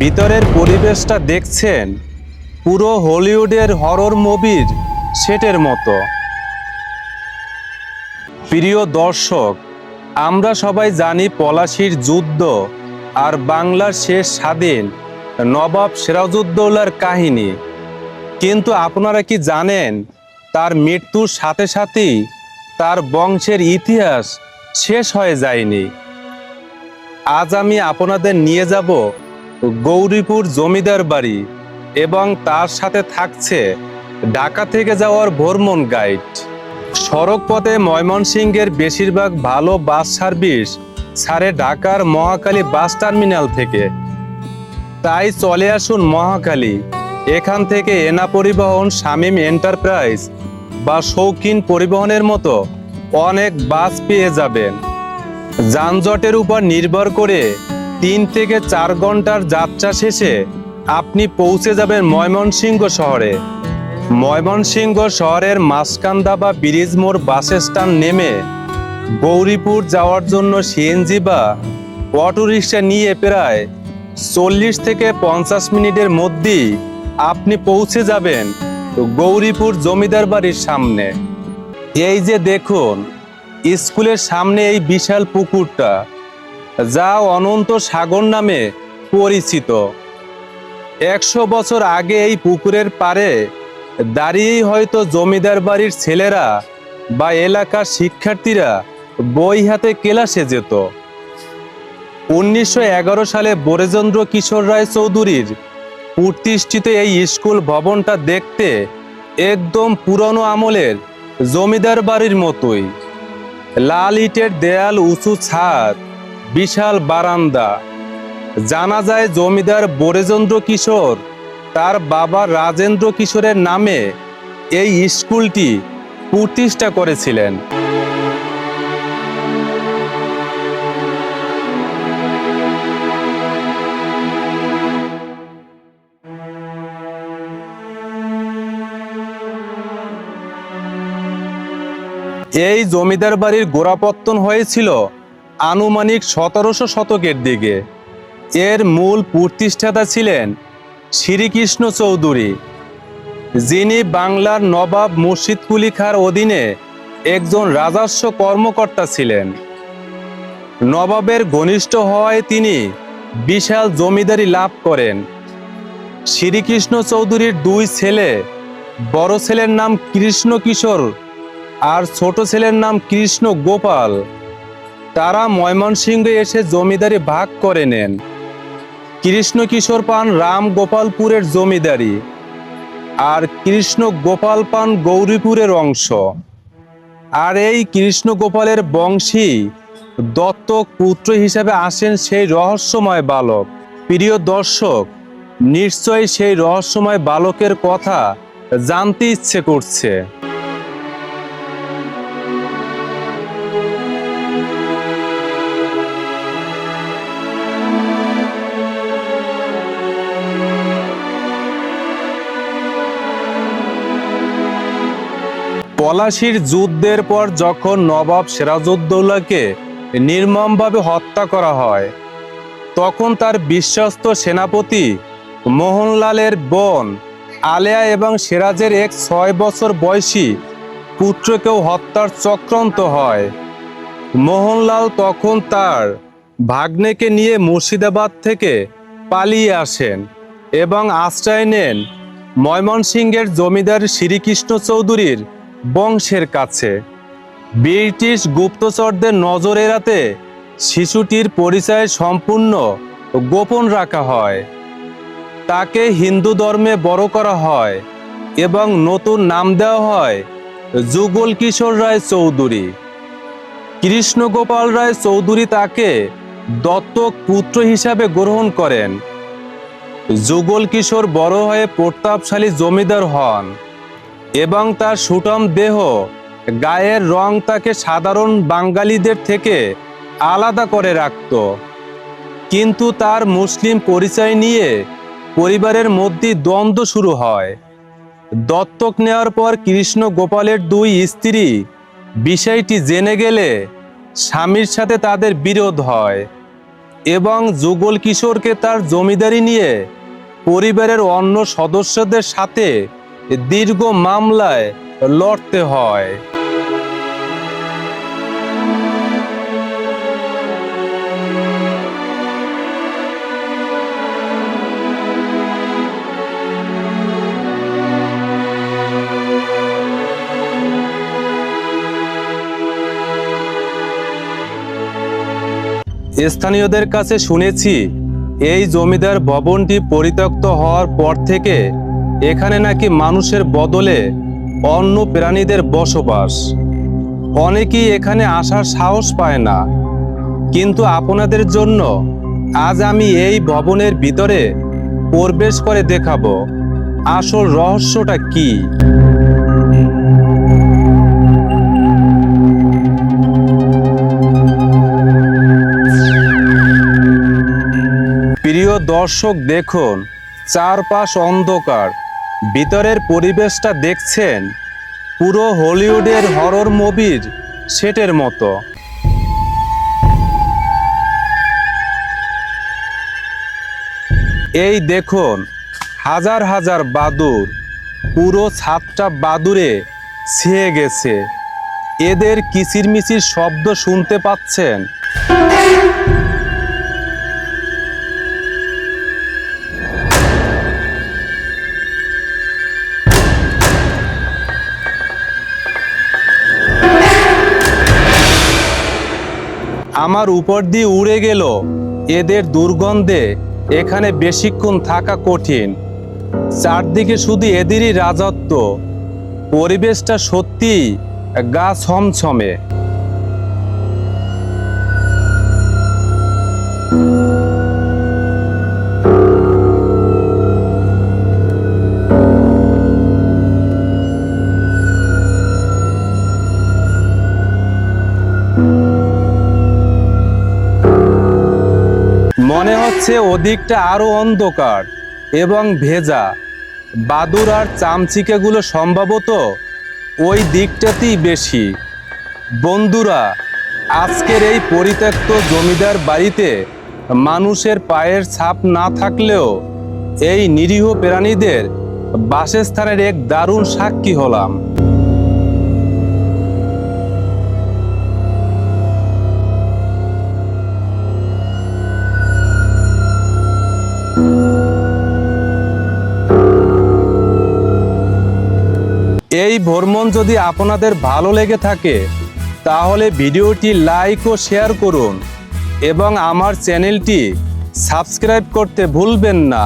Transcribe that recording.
ভিতরের পরিবেশটা দেখছেন? পুরো হলিউডের হরর মুভির সেটের মতো। প্রিয় দর্শক, আমরা সবাই জানি পলাশির যুদ্ধ আর বাংলার শেষ স্বাধীন নবাব সিরাজউদ্দৌলার কাহিনী। কিন্তু আপনারা কি জানেন, তার মৃত্যুর সাথে সাথেই তার বংশের ইতিহাস শেষ হয়ে যায়নি। আজ আমি আপনাদের নিয়ে যাব গৌরীপুর জমিদার বাড়ি এবং তার সাথে থাকছে ঢাকা থেকে যাওয়ার ভ্রমণ গাইড। সড়ক পথে ময়মনসিংহের বেশিরভাগ ভালো বাস সার্ভিস ছাড়ে ঢাকার মহাকালী বাস টার্মিনাল থেকে। তাই চলে আসুন মহাকালী, এখান থেকে এনা পরিবহন, শামীম এন্টারপ্রাইজ বা শৌখিন পরিবহনের মতো অনেক বাস পেয়ে যাবেন। যানজটের উপর নির্ভর করে তিন থেকে চার ঘণ্টার যাত্রা শেষে আপনি পৌঁছে যাবেন ময়মনসিংহ শহরে। ময়মনসিংহ শহরের মাসকান্দা বা ব্রিজ মোড় বাস স্ট্যান্ড নেমে গৌরীপুর যাওয়ার জন্য সিএনজি বা অটোরিকশা নিয়ে প্রায় চল্লিশ থেকে পঞ্চাশ মিনিটের মধ্যেই আপনি পৌঁছে যাবেন গৌরীপুর জমিদার বাড়ির সামনে। এই যে দেখুন, স্কুলের সামনে এই বিশাল পুকুরটা। যা অনন্ত সাগর নামে পরিচিত। একশো বছর আগে এই পুকুরের পারে দাঁড়িয়েই হয়তো জমিদার বাড়ির ছেলেরা বা এলাকার শিক্ষার্থীরা বই হাতে ক্লাসে যেত। উনিশশো এগারো সালে বরেচন্দ্র কিশোর রায় চৌধুরীর প্রতিষ্ঠিত এই স্কুল ভবনটা দেখতে একদম পুরনো আমলের জমিদার বাড়ির মতোই। লাল ইটের দেয়াল, উঁচু ছাদ বিশাল বারান্দা। জানা যায় জমিদার বরেচন্দ্র কিশোর, তার বাবা রাজেন্দ্র কিশোরের নামে এই স্কুলটি প্রতিষ্ঠা করেছিলেন। এই জমিদার বাড়ির গোড়াপত্তন হয়েছিল আনুমানিক সতেরোশো শতকের দিকে। এর মূল প্রতিষ্ঠাতা ছিলেন শ্রীকৃষ্ণ চৌধুরী, যিনি বাংলার নবাব মুর্শিদ কুলি খাঁর অধীনে একজন রাজস্ব কর্মকর্তা ছিলেন। নবাবের ঘনিষ্ঠ হওয়ায় তিনি বিশাল জমিদারি লাভ করেন। শ্রীকৃষ্ণ চৌধুরীর দুই ছেলে, বড় ছেলের নাম কৃষ্ণ কিশোর আর ছোট ছেলের নাম কৃষ্ণ গোপাল তারা ময়মনসিংহে এসে জমিদারি ভাগ করে নেন। কৃষ্ণ কিশোর পান রাম গোপালপুরের জমিদারি আর কৃষ্ণ গোপাল পান গৌরীপুরের অংশ। আর এই কৃষ্ণ গোপালের বংশী দত্তক পুত্র হিসাবে আসেন সেই রহস্যময় বালক। প্রিয় দর্শক, নিশ্চয়ই সেই রহস্যময় বালকের কথা জানতে ইচ্ছে করছে। পলাশির যুদ্ধের পর যখন নবাব সিরাজউদ্দৌলাকে নির্মমভাবে হত্যা করা হয়, তখন তার বিশ্বস্ত সেনাপতি মোহনলালের বোন আলেয়া এবং সিরাজের এক ছয় বছর বয়সী পুত্রকেও হত্যার চক্রান্ত হয়। মোহনলাল তখন তার ভাগ্নেকে নিয়ে মুর্শিদাবাদ থেকে পালিয়ে আসেন এবং আশ্রয় নেন ময়মনসিংহের জমিদার শ্রীকৃষ্ণ চৌধুরীর বংশের কাছে। ব্রিটিশ গুপ্তচরদের নজর এড়াতে শিশুটির পরিচয় সম্পূর্ণ গোপন রাখা হয়। তাকে হিন্দু ধর্মে বড় করা হয় এবং নতুন নাম দেওয়া হয় যুগল কিশোর রায় চৌধুরী। কৃষ্ণগোপাল রায় চৌধুরী তাকে দত্তক পুত্র হিসাবে গ্রহণ করেন। যুগল কিশোর বড় হয়ে প্রতাপশালী জমিদার হন। এবং তার সুটম দেহ, গায়ের রং তাকে সাধারণ বাঙালিদের থেকে আলাদা করে রাখত। কিন্তু তার মুসলিম পরিচয় নিয়ে পরিবারের মধ্যে দ্বন্দ্ব শুরু হয়। দত্তক নেওয়ার পর কৃষ্ণ গোপালের দুই স্ত্রী বিষয়টি জেনে গেলে স্বামীর সাথে তাদের বিরোধ হয় এবং যুগল কিশোরকে তার জমিদারি নিয়ে পরিবারের অন্য সদস্যদের সাথে দীর্ঘ মামলায় লড়তে হয়। স্থানীয়দের কাছে শুনেছি এই জমিদার ভবনটি পরিত্যক্ত হওয়ার পর থেকে এখানে নাকি মানুষের বদলে অন্য প্রাণীদের বসবাস। অনেকেই এখানে আসার সাহস পায় না। কিন্তু আপনাদের জন্য আজ আমি এই ভবনের ভিতরে প্রবেশ করে দেখাবো। আসল রহস্যটা কি? প্রিয় দর্শক, দেখুন, চারপাশ অন্ধকার। ভিতরের পরিবেশটা দেখছেন পুরো হলিউডের হরর মুভির সেটের মতো। এই দেখুন, হাজার হাজার বাদুর, পুরো ছাদটা বাদুরে ছেয়ে গেছে। এদের কিচিরমিচির শব্দ শুনতে পাচ্ছেন? আমার উপর দিয়ে উড়ে গেল। এদের দুর্গন্ধে এখানে বেশিক্ষণ থাকা কঠিন। চারদিকে শুধু এদেরই রাজত্ব। পরিবেশটা সত্যি গা ছমছমে। মনে হচ্ছে ওদিকটা আরও অন্ধকার এবং ভেজা। বাদুর আর চামচিকেগুলো সম্ভবত ওই দিকটাতেই বেশি। বন্ধুরা, আজকের এই পরিত্যক্ত জমিদার বাড়িতে মানুষের পায়ের ছাপ না থাকলেও এই নিরীহ প্রাণীদের বাসস্থানের এক দারুণ সাক্ষী হলাম। এই ভ্রমণ যদি আপনাদের ভালো লেগে থাকে, তাহলে ভিডিওটি লাইক ও শেয়ার করুন এবং আমার চ্যানেলটি সাবস্ক্রাইব করতে ভুলবেন না।